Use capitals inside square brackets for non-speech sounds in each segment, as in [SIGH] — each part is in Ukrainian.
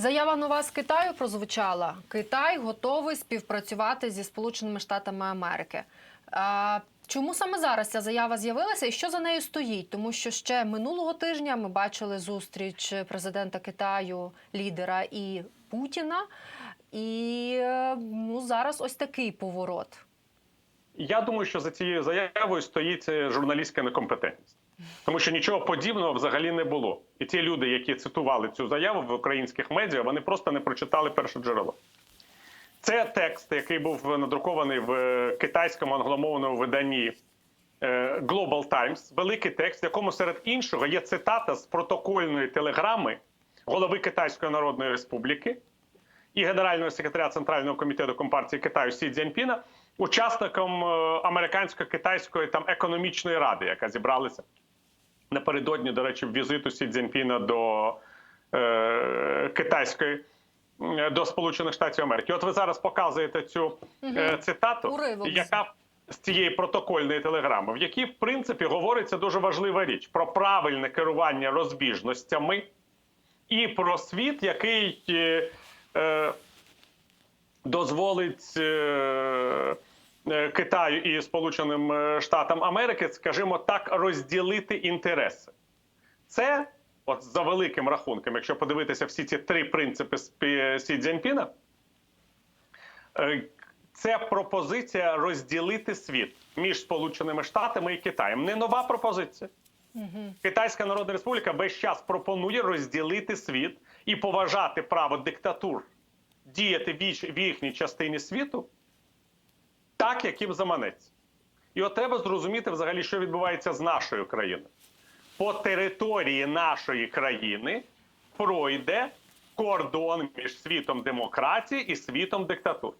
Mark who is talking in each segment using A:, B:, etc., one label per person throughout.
A: Заява нова з Китаю прозвучала. Китай готовий співпрацювати зі Сполученими Штатами Америки. А, чому саме зараз ця заява з'явилася і що за нею стоїть? Тому що ще минулого тижня ми бачили зустріч президента Китаю, лідера і Путіна. І е, ну, зараз ось такий поворот.
B: Я думаю, що за цією заявою стоїть е, журналістська некомпетентність, тому що нічого подібного взагалі не було. І ті люди, які цитували цю заяву в українських медіа, вони просто не прочитали перше джерело. Це текст, який був надрукований в е, китайському англомовному виданні е, Global Times, великий текст, в якому серед іншого є цитата з протокольної телеграми голови Китайської Народної Республіки і генерального секретаря Центрального комітету Компартії Китаю Сі Цзіньпіна, учасником е, американсько-китайської там економічної ради, яка зібралася напередодні, до речі, візиту Сі Цзіньпіна до е, китайської е, до Сполучених Штатів Америки. От ви зараз показуєте цю е, цитату,
A: Уривок.
B: яка з цієї протокольної телеграми, в якій в принципі говориться дуже важлива річ про правильне керування розбіжностями і про світ, який е, е, дозволить е, Китаю і Сполученим е, Штатам Америки, скажімо так, розділити інтереси. Це, от за великим рахунком, якщо подивитися всі ці три принципи Сі Цзіньпіна, е, це пропозиція розділити світ між Сполученими Штатами і Китаєм. Не нова пропозиція. Китайська Народна Республіка весь час пропонує розділити світ і поважати право диктатур діяти в їхній частині світу так, як їм заманеться. І от треба зрозуміти взагалі, що відбувається з нашою країною. По території нашої країни пройде кордон між світом демократії і світом диктатур.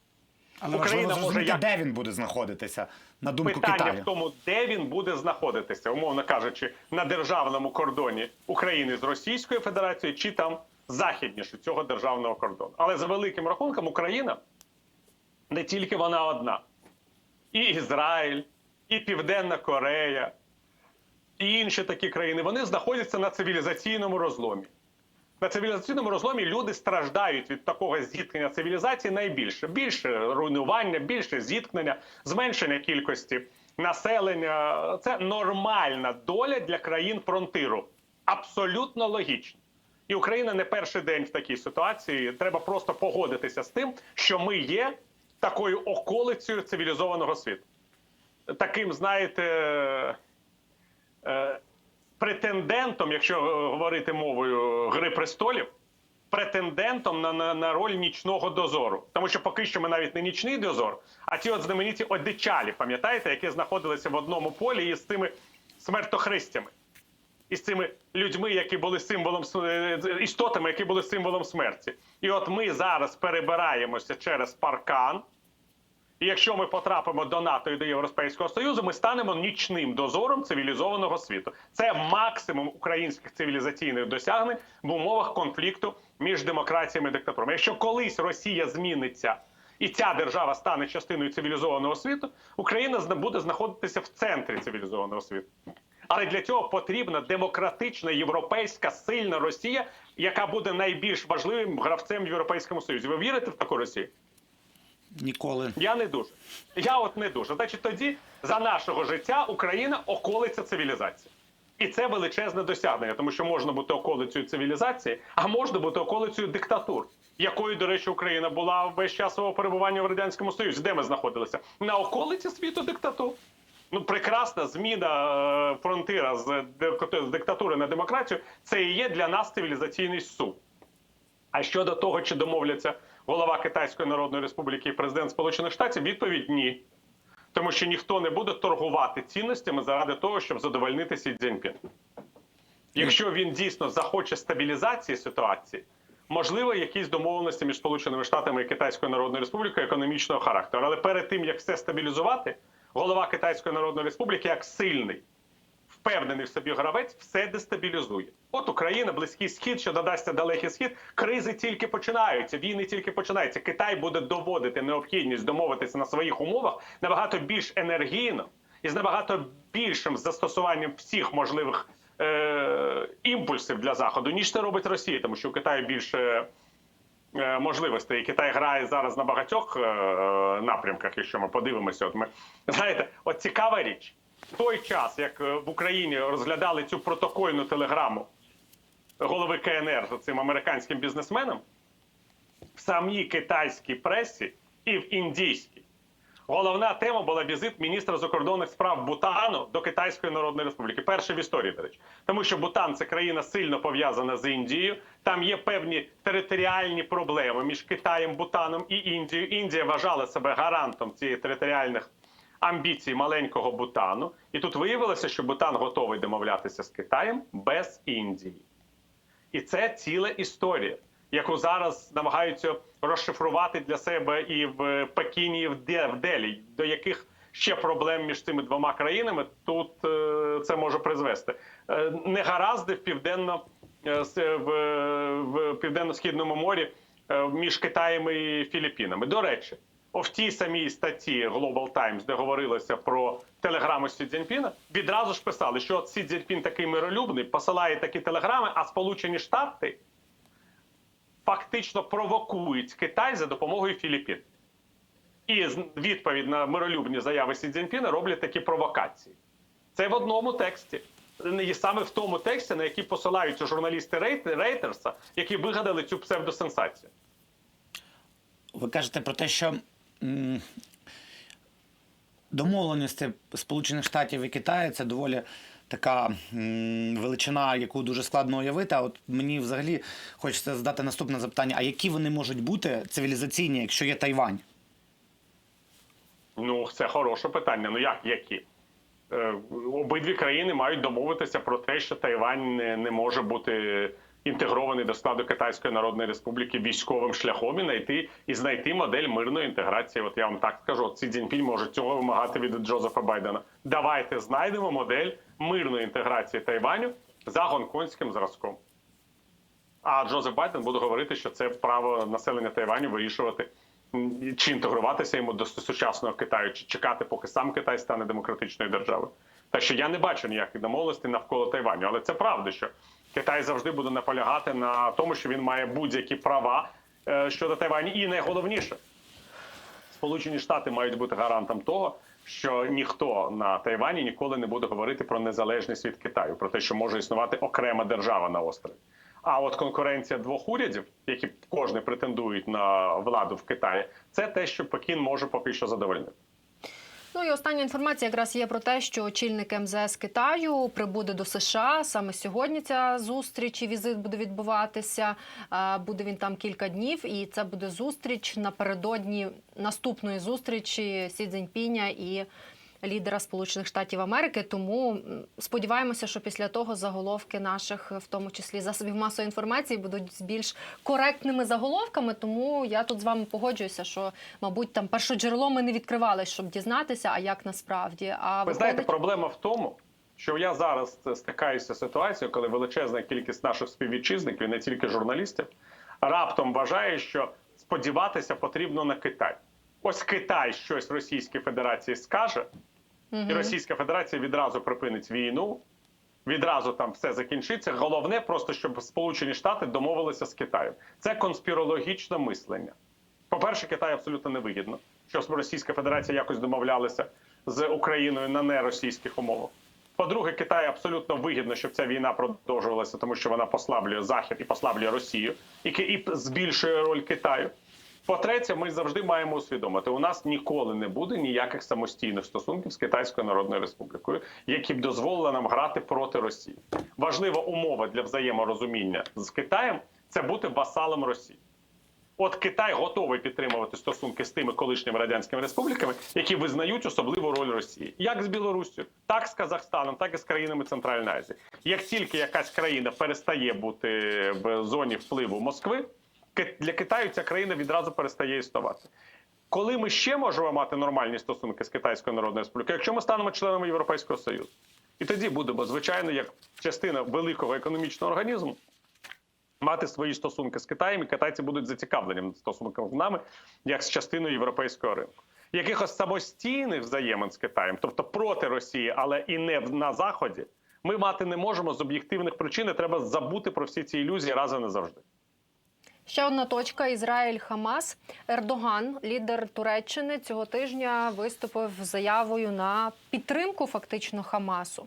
C: Але
B: Україна
C: важливо
B: може як-
C: де він буде знаходитися, на думку
B: Питання
C: Китаю.
B: в тому, де він буде знаходитися, умовно кажучи, на державному кордоні України з Російською Федерацією чи там західніше цього державного кордону. Але за великим рахунком Україна не тільки вона одна, і Ізраїль, і Південна Корея, і інші такі країни вони знаходяться на цивілізаційному розломі. На цивілізаційному розломі люди страждають від такого зіткнення цивілізації найбільше. Більше руйнування, більше зіткнення, зменшення кількості населення. Це нормальна доля для країн фронтиру. Абсолютно логічно. І Україна не перший день в такій ситуації. Треба просто погодитися з тим, що ми є такою околицею цивілізованого світу. Таким, знаєте, е, претендентом, якщо говорити мовою Гри престолів, претендентом на, на, на роль нічного дозору. Тому що поки що ми навіть не нічний дозор, а ті от знамениті одичалі, пам'ятаєте, які знаходилися в одному полі із тими смертохристями. Із цими людьми, які були символом е, істотами, які були символом смерті. І от ми зараз перебираємося через паркан. І якщо ми потрапимо до НАТО і до Європейського Союзу, ми станемо нічним дозором цивілізованого світу. Це максимум українських цивілізаційних досягнень в умовах конфлікту між демократіями і диктатурами. Якщо колись Росія зміниться і ця держава стане частиною цивілізованого світу, Україна буде знаходитися в центрі цивілізованого світу. Але для цього потрібна демократична європейська сильна Росія, яка буде найбільш важливим гравцем в Європейському Союзі. Ви вірите в таку Росію?
C: Ніколи.
B: Я не дуже. Я от не дуже. Значить, тоді за нашого життя Україна околиця цивілізації. І це величезне досягнення, тому що можна бути околицею цивілізації, а можна бути околицею диктатур, якою, до речі, Україна була весь час свого перебування в радянському Союзі. Де ми знаходилися? На околиці світу диктатур. Ну, прекрасна зміна е, фронтира з, диктатури на демократію. Це і є для нас цивілізаційний сув. А щодо того, чи домовляться голова Китайської Народної Республіки і президент Сполучених Штатів, відповідь ні. Тому що ніхто не буде торгувати цінностями заради того, щоб задовольнити Сі Цзіньпін. Якщо він дійсно захоче стабілізації ситуації, можливо, якісь домовленості між Сполученими Штатами і Китайською Народною Республікою економічного характеру. Але перед тим як все стабілізувати, голова Китайської Народної Республіки як сильний впевнений в собі гравець, все дестабілізує. От Україна, Близький Схід, що додасться далекий схід, кризи тільки починаються, війни тільки починаються. Китай буде доводити необхідність домовитися на своїх умовах набагато більш енергійно і з набагато більшим застосуванням всіх можливих е- імпульсів для заходу, ніж це робить Росія, тому що у Китаю більше можливостей. І Китай грає зараз на багатьох е, е, напрямках, якщо ми подивимося. От ми знаєте, от цікава річ. В той час, як е, в Україні розглядали цю протокольну телеграму голови КНР за цим американським бізнесменом, в самій китайській пресі і в індійській. Головна тема була візит міністра закордонних справ Бутану до Китайської Народної Республіки. Перший в історії, до речі. Тому що Бутан це країна сильно пов'язана з Індією. Там є певні територіальні проблеми між Китаєм, Бутаном і Індією. Індія вважала себе гарантом цієї територіальних амбіцій маленького Бутану. І тут виявилося, що Бутан готовий домовлятися з Китаєм без Індії. І це ціла історія, яку зараз намагаються розшифрувати для себе і в Пекіні, і в Де- Делі, до яких ще проблем між цими двома країнами тут е, це може призвести. Е, Негаразди в південно е, в, південно-східному морі між Китаєм і Філіппінами. До речі, в тій самій статті Global Times, де говорилося про телеграми Сі Цзіньпіна, відразу ж писали, що Сі Цзіньпін такий миролюбний, посилає такі телеграми, а Сполучені Штати фактично провокують Китай за допомогою Філіппін. І відповідь на миролюбні заяви Сі Цзіньпіна роблять такі провокації. Це в одному тексті. І саме в тому тексті, на який посилаються журналісти Рейтерса, які вигадали цю псевдосенсацію.
C: Ви кажете про те, що домовленості Сполучених Штатів і Китаю це доволі така величина, яку дуже складно уявити. А от мені взагалі хочеться задати наступне запитання: а які вони можуть бути цивілізаційні, якщо є Тайвань?
B: Ну, це хороше питання. Ну як які? Е, обидві країни мають домовитися про те, що Тайвань не, не може бути інтегрований до складу Китайської Народної Республіки військовим шляхом і знайти і знайти модель мирної інтеграції. От я вам так скажу, Сі Цзіньпінь може цього вимагати від Джозефа Байдена. Давайте знайдемо модель мирної інтеграції Тайваню за гонконгським зразком. А Джозеф Байден буде говорити, що це право населення Тайваню вирішувати, чи інтегруватися йому до сучасного Китаю, чи чекати, поки сам Китай стане демократичною державою. Так що я не бачу ніяких домовленостей навколо Тайваню. Але це правда, що Китай завжди буде наполягати на тому, що він має будь-які права е, щодо Тайваню. І найголовніше, Сполучені Штати мають бути гарантом того, що ніхто на Тайвані ніколи не буде говорити про незалежність від Китаю, про те, що може існувати окрема держава на острові. А от конкуренція двох урядів, які кожен претендують на владу в Китаї, це те, що Пекін може поки що задовольнити.
A: Ну і остання інформація якраз є про те, що очільник МЗС Китаю прибуде до США. Саме сьогодні ця зустріч і візит буде відбуватися. Буде він там кілька днів, і це буде зустріч напередодні наступної зустрічі Сі Цзіньпіня і лідера Сполучених Штатів Америки. Тому сподіваємося, що після того заголовки наших, в тому числі засобів масової інформації, будуть з більш коректними заголовками. Тому я тут з вами погоджуюся, що мабуть там перше джерело ми не відкривали, щоб дізнатися, а як насправді. А
B: Ви знаєте, проблема в тому, що я зараз стикаюся з ситуацією, коли величезна кількість наших співвітчизників, не тільки журналістів, раптом вважає, що сподіватися потрібно на Китай. Ось Китай щось Російській Федерації скаже, і Російська Федерація відразу припинить війну. Відразу там все закінчиться. Головне просто, щоб Сполучені Штати домовилися з Китаєм. Це конспірологічне мислення. По-перше, Китай абсолютно невигідно, щоб Російська Федерація якось домовлялася з Україною на неросійських умовах. По-друге, Китай абсолютно вигідно, щоб ця війна продовжувалася, тому що вона послаблює Захід і послаблює Росію, і збільшує роль Китаю. По-третє, ми завжди маємо усвідомити, у нас ніколи не буде ніяких самостійних стосунків з Китайською Народною Республікою, які б дозволили нам грати проти Росії. Важлива умова для взаєморозуміння з Китаєм це бути васалом Росії. От Китай готовий підтримувати стосунки з тими колишніми радянськими республіками, які визнають особливу роль Росії, як з Білоруссю, так з Казахстаном, так і з країнами Центральної Азії. Як тільки якась країна перестає бути в зоні впливу Москви, для Китаю ця країна відразу перестає існувати. Коли ми ще можемо мати нормальні стосунки з Китайською Народною Республікою, якщо ми станемо членами Європейського Союзу, і тоді будемо звичайно як частина великого економічного організму мати свої стосунки з Китаєм, і китайці будуть зацікавлені в стосунках з нами як з частиною європейського ринку. Якихось самостійних взаємин з Китаєм, тобто проти Росії, але і не на Заході, ми мати не можемо з об'єктивних причин. і Треба забути про всі ці ілюзії раз і назавжди.
A: Ще одна точка: Ізраїль Хамас. Ердоган, лідер Туреччини, цього тижня виступив заявою на підтримку фактично Хамасу.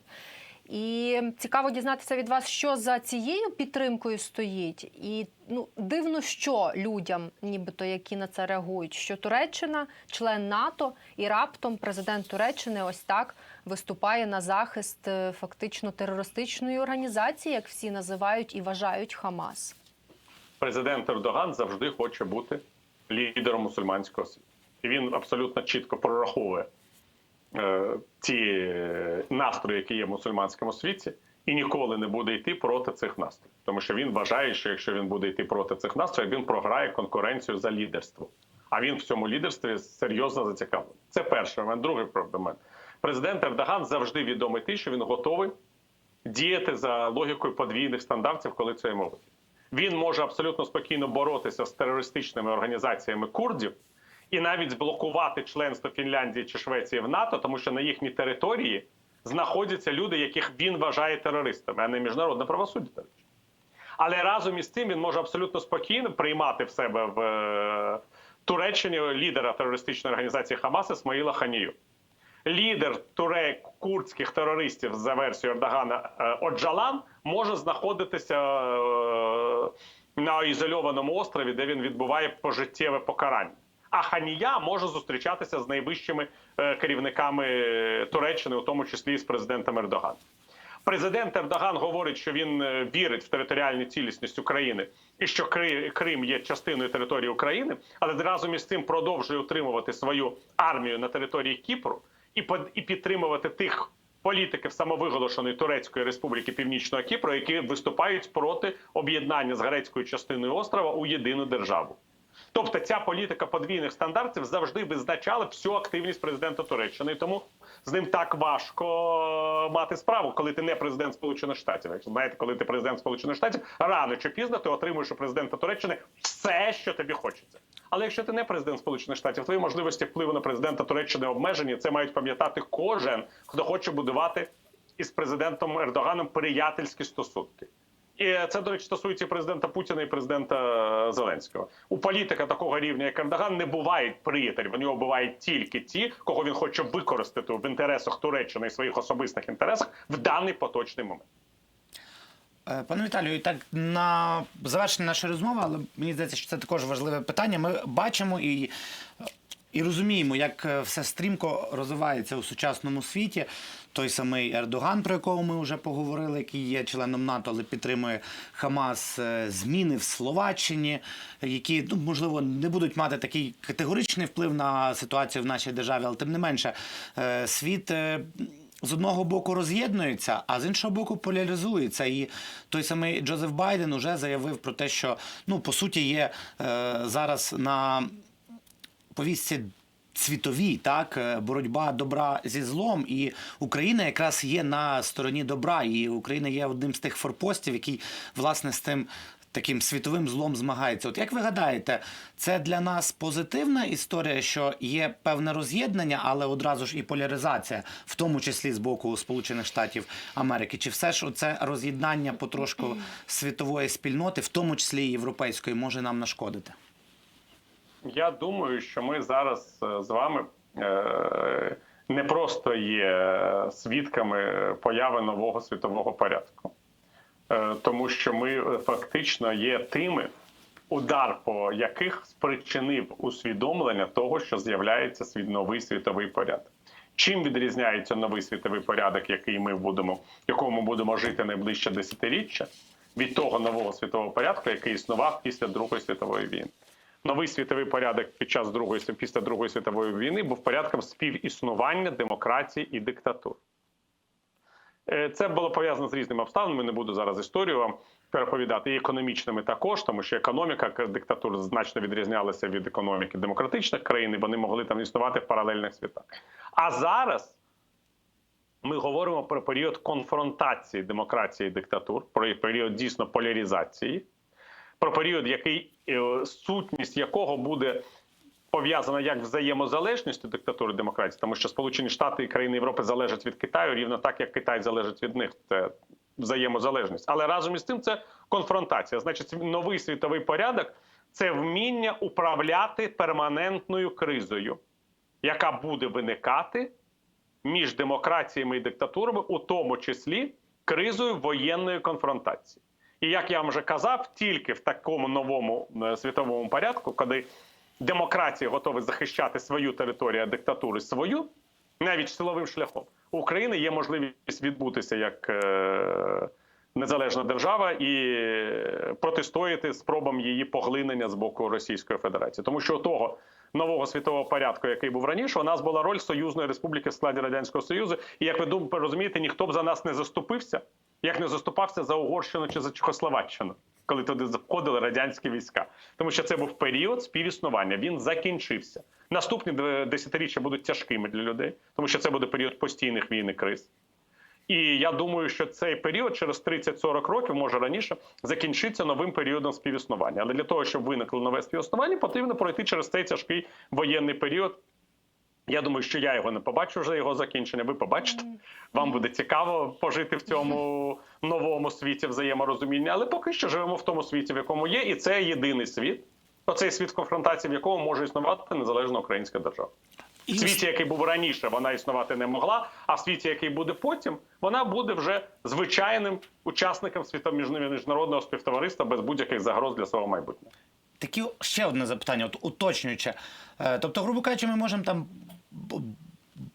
A: І цікаво дізнатися від вас, що за цією підтримкою стоїть. І ну дивно, що людям, нібито які на це реагують, що Туреччина, член НАТО, і раптом президент Туреччини ось так виступає на захист е, фактично терористичної організації, як всі називають і вважають Хамас.
B: Президент Ердоган завжди хоче бути лідером мусульманського світу. І він абсолютно чітко прораховує е, ті настрої, які є в мусульманському світі, і ніколи не буде йти проти цих настроїв. Тому що він вважає, що якщо він буде йти проти цих настроїв, він програє конкуренцію за лідерство. А він в цьому лідерстві серйозно зацікавлений. Це перший момент. Другий момент. Президент Ердоган завжди відомий тим, що він готовий діяти за логікою подвійних стандартів, коли це йому вигідно. Він може абсолютно спокійно боротися з терористичними організаціями курдів і навіть зблокувати членство Фінляндії чи Швеції в НАТО, тому що на їхній території знаходяться люди, яких він вважає терористами, а не міжнародне правосуддя. Але разом із тим він може абсолютно спокійно приймати в себе в е, Туреччині лідера терористичної організації Хамас Ісмаїла Ханію. Лідер турек курдських терористів за версією Ердогана е, Оджалан може знаходитися е, на ізольованому острові, де він відбуває пожиттєве покарання. А Ханія може зустрічатися з найвищими е, керівниками Туреччини, у тому числі і з президентом Ердоганом. Президент Ердоган говорить, що він е, вірить в територіальну цілісність України і що Крим є частиною території України, але разом із цим продовжує утримувати свою армію на території Кіпру і підтримувати тих політиків самовиголошеної Турецької Республіки Північного Кіпру, які виступають проти об'єднання з грецькою частиною острова у єдину державу. Тобто ця політика подвійних стандартів завжди визначала всю активність президента Туреччини. Тому з ним так важко мати справу, коли ти не президент Сполучених Штатів. Якщо знаєте, коли ти президент Сполучених Штатів, рано чи пізно ти отримуєш у президента Туреччини все, що тобі хочеться. Але якщо ти не президент Сполучених Штатів, твої можливості впливу на президента Туреччини обмежені. Це мають пам'ятати кожен, хто хоче будувати із президентом Ердоганом приятельські стосунки. І це, до речі, стосується президента Путіна і президента е, Зеленського. У політика такого рівня, як Ердоган, не бувають приятелів. У нього бувають тільки ті, кого він хоче використати в інтересах Туреччини і своїх особистих інтересах в даний поточний момент.
C: Е, Пане Віталію, так на завершення нашої розмови, але мені здається, що це також важливе питання. Ми бачимо і, і розуміємо, як е, все стрімко розвивається у сучасному світі. Той самий Ердоган, про якого ми вже поговорили, який є членом НАТО, але підтримує Хамас, е, зміни в Словаччині, які ну, можливо не будуть мати такий категоричний вплив на ситуацію в нашій державі, але тим не менше, світ. З одного боку роз'єднується, а з іншого боку поляризується. І той самий Джозеф Байден уже заявив про те, що ну по суті є е, зараз на повістці. Світовій так е, боротьба добра зі злом, і Україна якраз є на стороні добра, і Україна є одним з тих форпостів, який власне з тим таким світовим злом змагається. От як ви гадаєте, це для нас позитивна історія, що є певне роз'єднання, але одразу ж і поляризація, в тому числі з боку Сполучених Штатів Америки? Чи все ж оце роз'єднання потрошку світової спільноти, в тому числі і європейської, може нам нашкодити?
B: Я думаю, що ми зараз е, з вами е, не просто є свідками появи нового світового порядку, тому що ми е, фактично є тими, удар по яких спричинив усвідомлення того, що з'являється новий світовий порядок. Чим відрізняється новий світовий порядок, який ми будемо, якому будемо жити найближче десятиріччя, від того нового світового порядку, який існував після Другої світової війни? Новий світовий порядок під час другої після Другої світової війни був порядком співіснування демократії і диктатур. Е, Це було пов'язано з різними обставинами. Не буду зараз історію вам переповідати і економічними також, тому що економіка диктатур значно відрізнялася від економіки демократичних країн, і вони могли там існувати в паралельних світах. А зараз ми говоримо про період конфронтації демократії і диктатур, про період дійсно поляризації, про період, який е, сутність якого буде пов'язана як взаємозалежністю диктатури демократії, тому що Сполучені Штати і країни Європи залежать від Китаю, рівно так як Китай залежить від них. Це взаємозалежність. Але разом із тим це конфронтація. Значить, новий світовий порядок це вміння управляти перманентною кризою, яка буде виникати між демократіями і диктатурами, у тому числі кризою воєнної конфронтації. І як я вам вже казав, тільки в такому новому е, світовому порядку, коли демократія готова захищати свою територію, а диктатури свою, навіть силовим шляхом, у України є можливість відбутися як е, незалежна держава і протистояти спробам її поглинення з боку Російської Федерації, тому що того нового світового порядку, який був раніше, у нас була роль союзної республіки в складі радянського союзу. І як ви дум- розумієте, ніхто б за нас не заступився, як не заступався за Угорщину чи за Чехословаччину, коли туди заходили радянські війська, тому що це був період співіснування. Він закінчився. Наступні десятиріччя будуть тяжкими для людей, тому що це буде період постійних війн і криз. І я думаю, що цей період через 30-40 років, може раніше, закінчиться новим періодом співіснування. Але для того, щоб виникло нове співіснування, потрібно пройти через цей тяжкий воєнний період. Я думаю, що я його не побачу вже його закінчення. Ви побачите. Вам буде цікаво пожити в цьому [LAUGHS] новому світі взаєморозуміння. Але поки що живемо в тому світі, в якому є, і це єдиний світ. Оцей світ конфронтації, в якому може існувати незалежна українська держава.
C: І
B: В світі, який був раніше, вона існувати не могла. А в світі, який буде потім, вона буде вже звичайним учасником міжнародного співтовариства без будь-яких загроз для свого майбутнього.
C: Такі ще одне запитання, от уточнююче. Е, Тобто, грубо кажучи, ми можемо там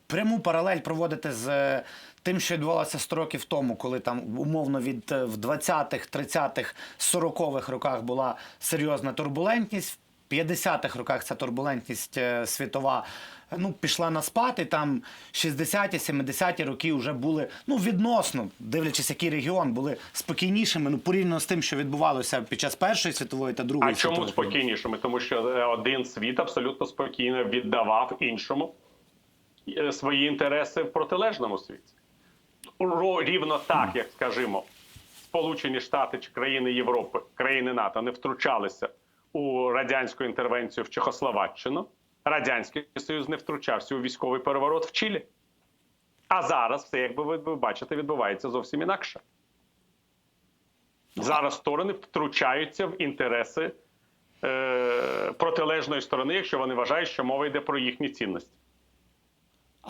C: пряму паралель проводити з е, тим, що відбувалося 100 років тому, коли там умовно від е, в 20-х, 30-х, 40-х роках була серйозна турбулентність. В 50-х роках ця турбулентність е, світова ну, пішла на спад, і там 60-ті, 70-ті роки вже були ну, відносно, дивлячись, який регіон, були спокійнішими ну, порівняно з тим, що відбувалося під час Першої світової та Другої
B: А чому
C: світової. війни.
B: спокійнішими? Тому що один світ абсолютно спокійно віддавав іншому свої інтереси в протилежному світі. Рівно так, як скажімо, Сполучені Штати чи країни Європи, країни НАТО не втручалися у радянську інтервенцію в Чехословаччину. Радянський Союз не втручався у військовий переворот в Чилі. А зараз все, як ви бачите, відбувається зовсім інакше. Зараз сторони втручаються в інтереси е, протилежної сторони, якщо вони вважають, що мова йде про їхні цінності.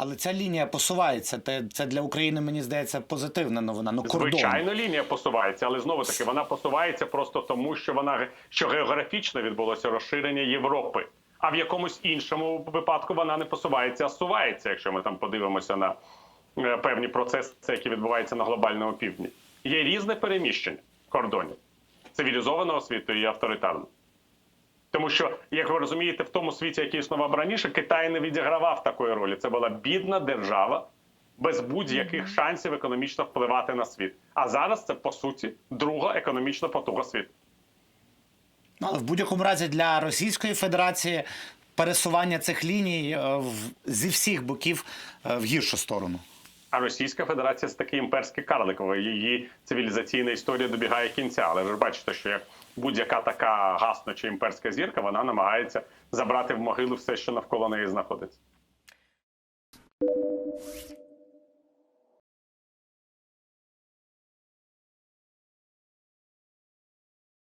C: Але ця лінія посувається. Це для України, мені здається, позитивна новина. Ну.
B: Звичайно, лінія посувається, але знову таки вона посувається просто тому, що вона що географічно відбулося розширення Європи. А в якомусь іншому випадку вона не посувається, а сувається, якщо ми там подивимося на е, певні процеси, які відбуваються на глобальному півдні. Є різне переміщення кордонів цивілізованого світу і авторитарного. Тому що, як ви розумієте, в тому світі, який існував раніше, Китай не відігравав такої ролі. Це була бідна держава без будь-яких шансів економічно впливати на світ. А зараз це по суті друга економічна потуга світу.
C: Ну, але в будь-якому разі для Російської Федерації пересування цих ліній е, зі всіх боків е, в гіршу сторону.
B: А Російська Федерація це такий імперський карлик. Її цивілізаційна історія добігає кінця. Але ви ж бачите, що як будь-яка така гаснуча імперська зірка, вона намагається забрати в могилу все, що навколо неї знаходиться.